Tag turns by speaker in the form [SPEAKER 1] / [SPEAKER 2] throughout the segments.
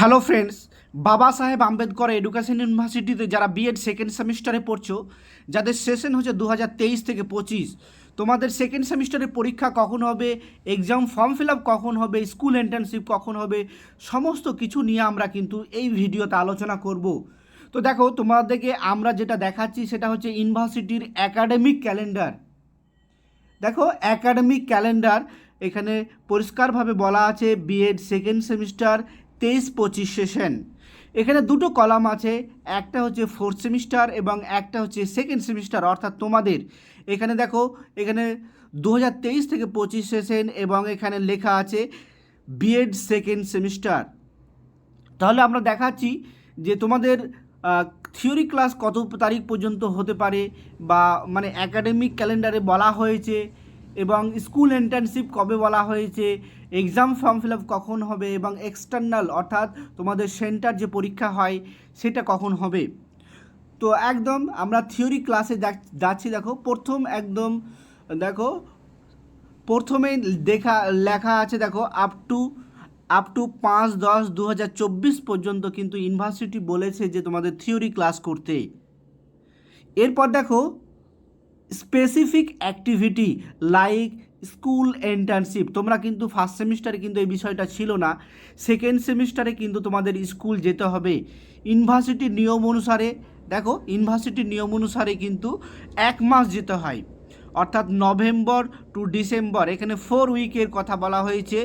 [SPEAKER 1] Hello friends, বাবা সাহেব Ambedkar education ইউনিভার্সিটিতে যারা বিএড সেকেন্ড সেমিস্টারে পড়ছো, যাদের সেশন হচ্ছে দু হাজার তেইশ থেকে পঁচিশ, তোমাদের সেকেন্ড সেমিস্টারের পরীক্ষা কখন হবে এক্সাম ফর্ম ফিল আপ কখন হবে স্কুল এন্ট্রান্সশিপ কখন হবে, সমস্ত কিছু নিয়ে আমরা কিন্তু এই ভিডিওতে আলোচনা করব। তো দেখো, তোমাদেরকে আমরা যেটা দেখাচ্ছি সেটা হচ্ছে ইউনিভার্সিটির একাডেমিক ক্যালেন্ডার দেখো একাডেমিক ক্যালেন্ডার এখানে পরিষ্কারভাবে বলা আছে বিএড সেকেন্ড সেমিস্টার তেইশ পঁচিশ সেশন এখানে দুটো কলাম আছে, একটা হচ্ছে ফোর্থ সেমিস্টার এবং একটা হচ্ছে সেকেন্ড সেমিস্টার অর্থাৎ তোমাদের। এখানে দেখো, এখানে দু হাজার তেইশ থেকে পঁচিশ সেশন এবং এখানে লেখা আছে বিএড সেকেন্ড সেমিস্টার তাহলে আমরা দেখাচ্ছি যে তোমাদের থিওরি ক্লাস কত তারিখ পর্যন্ত হতে পারে বা মানে একাডেমিক ক্যালেন্ডারে বলা হয়েছে। এবং স্কুল ইন্টার্নশিপ কবে বলা হয়েছে? এক্সাম ফর্ম ফিল আপ কখন হবে এবং এক্সটার্নাল অর্থাৎ তোমাদের সেন্টার যে পরীক্ষা হয়, সেটা কখন হবে? তো একদম আমরা থিওরি ক্লাসে যাচ্ছি, দেখো, প্রথম একদম, দেখো, প্রথমে দেখা, লেখা আছে, দেখো আপ টু আপ টু পাঁচ দশ দু পর্যন্ত কিন্তু ইউনিভার্সিটি বলেছে যে তোমাদের থিওরি ক্লাস করতে। এরপর দেখো specific activity like school internship তোমরা কিন্তু ফার্স্ট সেমিস্টারে কিন্তু এই বিষয়টা ছিল না। সেকেন্ড সেমিস্টারে কিন্তু তোমাদের স্কুল যেতে হবে। ইউনিভার্সিটির নিয়ম অনুসারে, দেখো ইউনিভার্সিটির নিয়ম অনুসারে কিন্তু এক মাস যেতে হয়। অর্থাৎ নভেম্বর টু ডিসেম্বর, এখানে ফোর উইকের কথা বলা হয়েছে।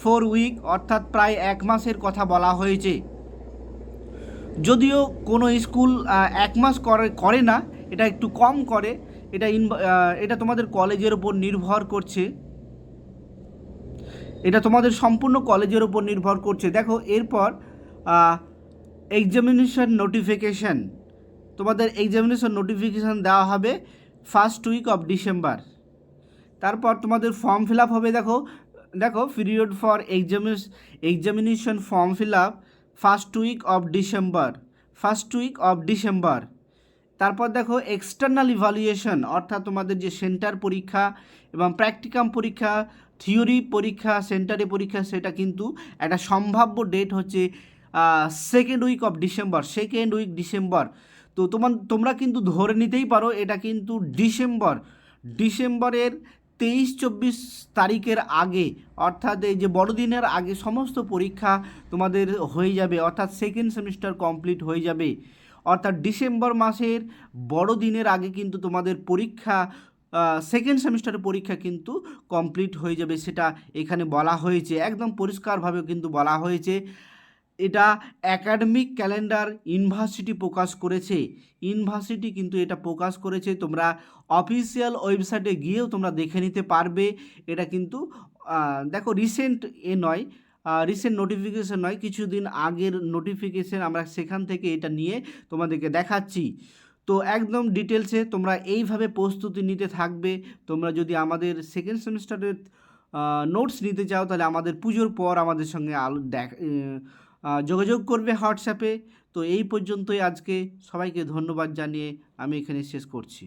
[SPEAKER 1] ফোর উইক অর্থাৎ প্রায় এক মাসের কথা বলা হয়েছে। যদিও কোনো স্কুল এক মাস করে করে না, এটা একটু কম করে। এটা এটা তোমাদের কলেজের ওপর নির্ভর করছে। এটা তোমাদের সম্পূর্ণ কলেজের ওপর নির্ভর করছে। দেখো, এরপর এক্সামিনেশন নোটিফিকেশান তোমাদের এক্সামিনেশন নোটিফিকেশান দেওয়া হবে ফার্স্ট উইক অফ ডিসেম্বর তারপর তোমাদের ফর্ম ফিল আপ হবে, দেখো দেখো period for exams examination form fill up first week of December first week of December তারপর দেখো এক্সটার্নাল ইভালুয়েশন অর্থাৎ তোমাদের যে সেন্টার পরীক্ষা এবং প্র্যাকটিকাম পরীক্ষা থিওরি পরীক্ষা সেন্টারে পরীক্ষা, সেটা কিন্তু একটা সম্ভাব্য ডেট হচ্ছে second week of December second week December তো তোমার, তোমরা কিন্তু ধরে নিতেই পারো, এটা কিন্তু ডিসেম্বর ডিসেম্বরের তেইশ, চব্বিশ তারিখের আগে, অর্থাৎ এই যে বড়দিনের আগে সমস্ত পরীক্ষা তোমাদের হয়ে যাবে, অর্থাৎ সেকেন্ড সেমিস্টার কমপ্লিট হয়ে যাবে। অর্থাৎ ডিসেম্বর মাসের বড়দিনের আগে কিন্তু তোমাদের পরীক্ষা সেকেন্ড সেমিস্টারের পরীক্ষা কিন্তু কমপ্লিট হয়ে যাবে, সেটা এখানে বলা হয়েছে। একদম পরিষ্কারভাবে কিন্তু বলা হয়েছে। এটা অ্যাকাডেমিক ক্যালেন্ডার ইউনিভার্সিটি প্রকাশ করেছে। ইউনিভার্সিটি কিন্তু এটা প্রকাশ করেছে। তোমরা অফিসিয়াল ওয়েবসাইটে গিয়েও তোমরা দেখে নিতে পারবে। এটা কিন্তু দেখো রিসেন্ট এ নয় রিসেন্ট নোটিফিকেশন নয়, কিছুদিন আগের নোটিফিকেশন আমরা সেখান থেকে এটা নিয়ে তোমাদেরকে দেখাচ্ছি। তো একদম ডিটেলসে তোমরা এইভাবে প্রস্তুতি নিতে থাকবে। তোমরা যদি আমাদের সেকেন্ড সেমিস্টারের নোটস নিতে চাও, তাহলে আমাদের পুজোর পর আমাদের সঙ্গে আলো, দেখ যোগাযোগ করবে হোয়াটসঅ্যাপে। তো এই পর্যন্তই আজকে। সবাইকে ধন্যবাদ জানিয়ে আমি এখানে শেষ করছি।